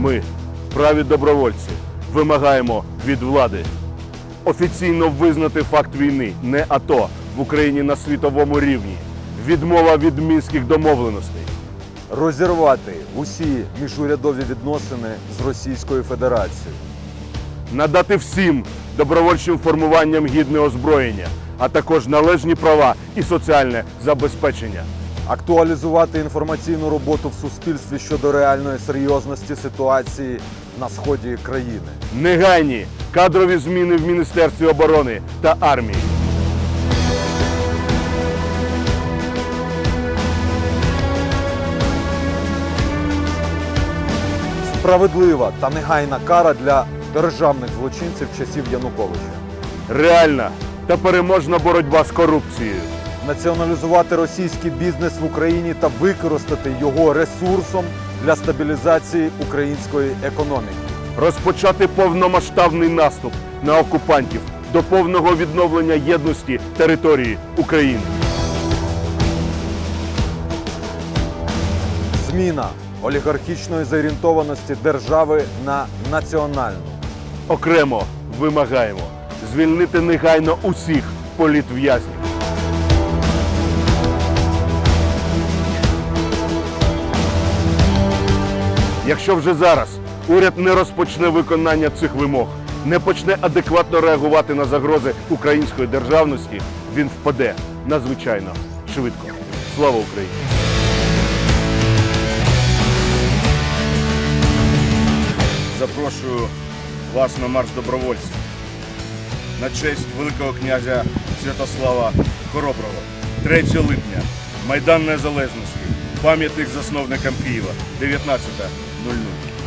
Ми, праві добровольці, вимагаємо від влади офіційно визнати факт війни, не АТО в Україні на світовому рівні, відмова від мінських домовленостей. Розірвати усі міжурядові відносини з Російською Федерацією. надати всім добровольчим формуванням гідне озброєння, а також належні права і соціальне забезпечення. Актуалізувати інформаційну роботу в суспільстві щодо реальної серйозності ситуації на сході країни. Негайні кадрові зміни в Міністерстві оборони та армії. Справедлива та негайна кара для державних злочинців часів Януковича. Реальна та переможна боротьба з корупцією. Націоналізувати російський бізнес в Україні та використати його ресурсом для стабілізації української економіки. Розпочати повномасштабний наступ на окупантів до повного відновлення єдності території України. Зміна олігархічної зорієнтованості держави на національну. Окремо вимагаємо звільнити негайно усіх політв'язнів. Якщо вже зараз уряд не розпочне виконання цих вимог, не почне адекватно реагувати на загрози української державності, він впаде надзвичайно швидко. Слава Україні! Запрошую вас на марш добровольців на честь Великого князя Святослава Хороброго. 3 липня, Майдан Незалежності, пам'ятник засновникам Києва, 19.00.